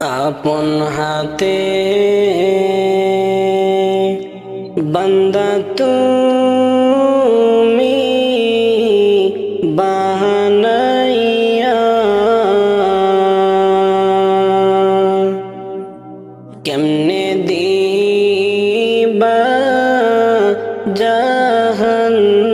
আপন হাতে বান্দা তুমি বাহানাইয়া। কেমনে দিবা জাহান্নামে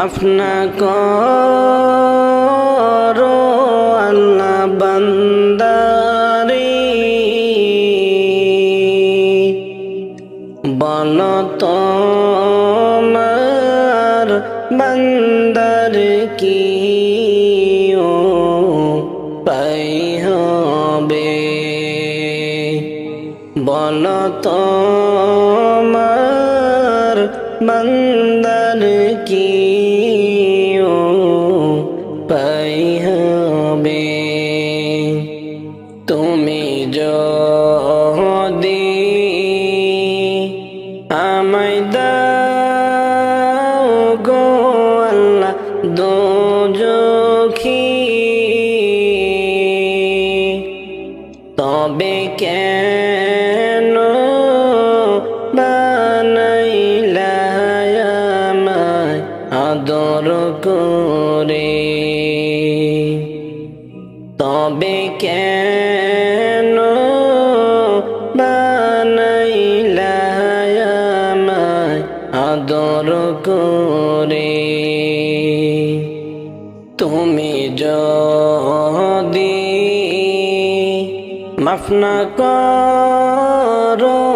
মাফ না করো আল্লাহ বান্দারি। বল তোমার বন্দর কি ও পাই হবে? বল তোমার বন্দর আমায় দাও গো আল্লাহ দোজখি। তবে কেন বানাইলা আমায় আদর করে? তবে কেন করে। তুমি যদি মাফ না করো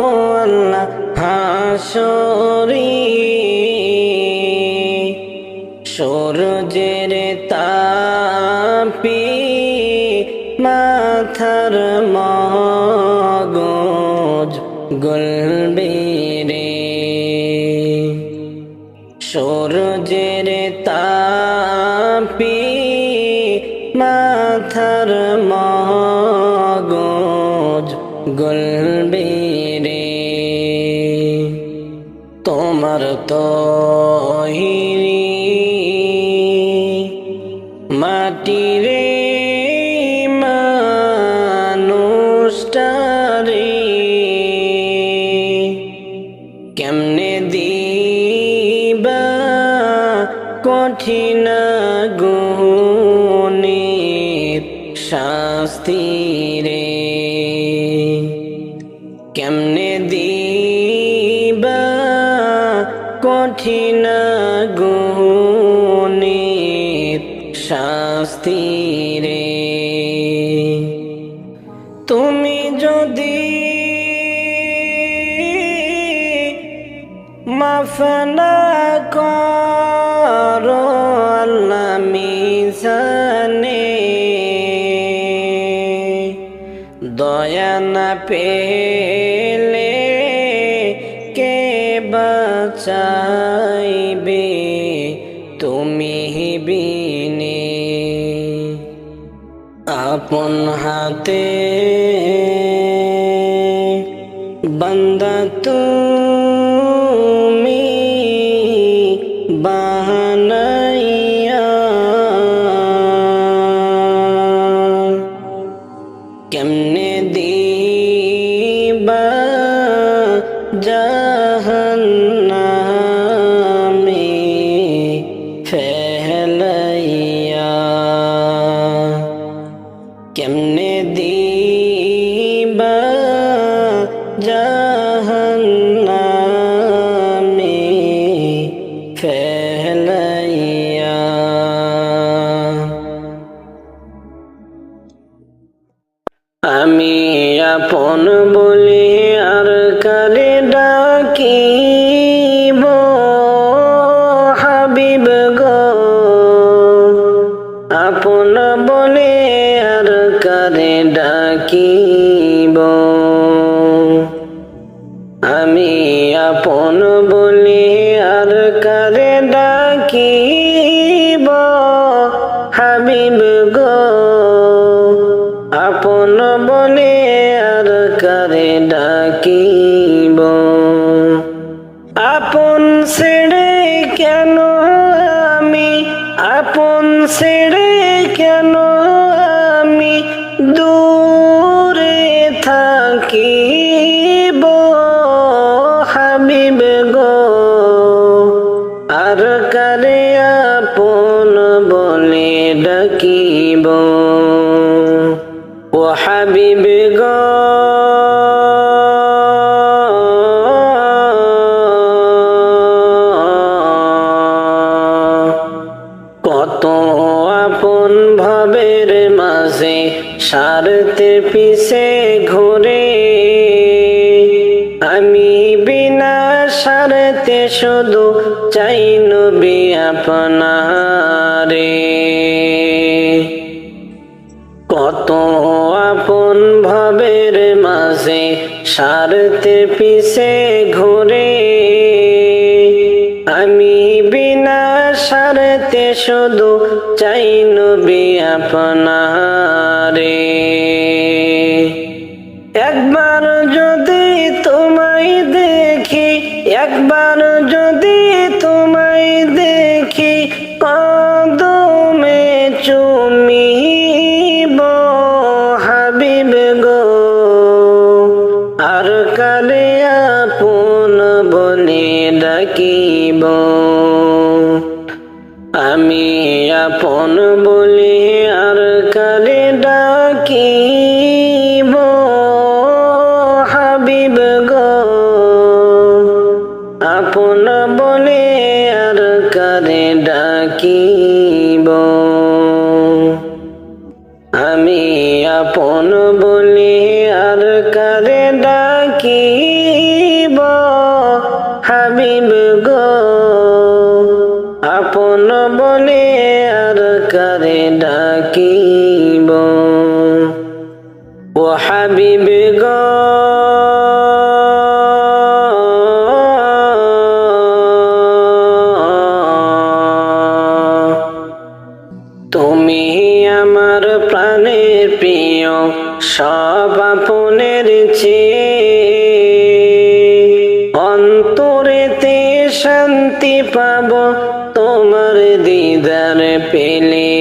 সূর্যের তাপি মাথার মগজ গলবে রে তোমার তহিরি কঠিন গুণের শাস্তি রে। তুমি যদি মাফ না করো আল্লাহ মিজানে দয়া না পেলে বাঁচাইবে তুমি বিনে। আপন হাতে বান্দা তুমি ফেলাইয়া কেমনে দিবা জাহান্নামে ফেলাইয়া? আমি আপন বলি alka সারতে পিছে ঘুরে, আমি বিনা সারতে শুধু চাই নবী আপনারে। কত আপন ভাবের মাঝে সারতে পিছে ঘুরে সারতে শুধু চাই নবী আপনারে। একবার যদি তোমায় দেখি, একবার যদি তোমায় দেখি, কদমে চুমিব হাবিব গো। আর কালে আপন বলে ডাকিব। আমি আপন বলি আর কালে ডাকিব, হাবিব গো। আপন বলে আর কালে ডাকিব। আমি আপন বলি আর কারে ডাকিব। সব আপনের অন্তরেতে শান্তি পাব তোমার দিদার পেলে।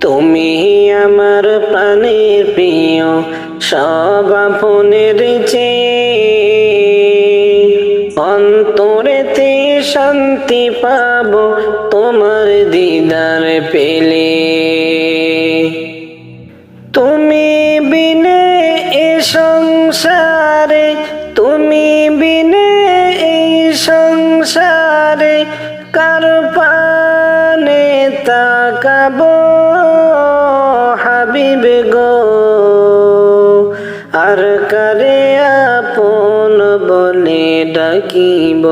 তুমি আমার প্রাণের প্রিয় সব আপনের অন্তরেতে শান্তি পাব তোমার দিদার পেলে। তুমি বিনে এ সংসারে, তুমি বিনে এই সংসারে, কার পানে তাকাব হাবিব গো? আর কারে আপন বলে ডাকিব?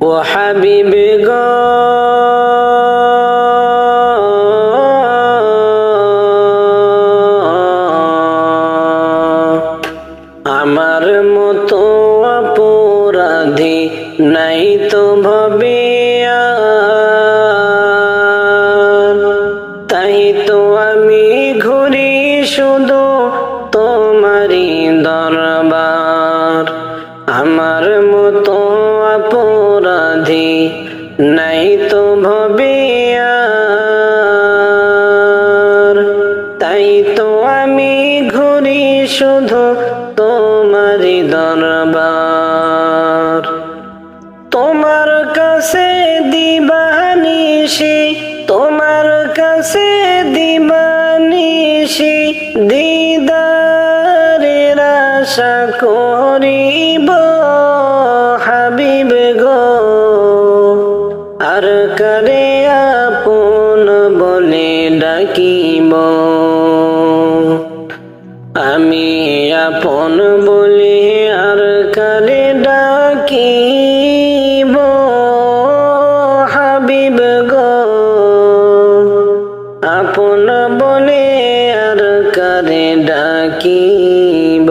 ও হাবিব গো তো আমি ঘুরি শুধু তোমারই দরবার আমার মতো অপরাধী নাই তো ভবে আর। তাই তো আমি ঘুরি শুধু তোমারই দরবার তোমার কাছে দিদারের আশা করিব হাবিব গো। আর করে আপন বলে ডাকিব? আমি আপন বলি ডাকিব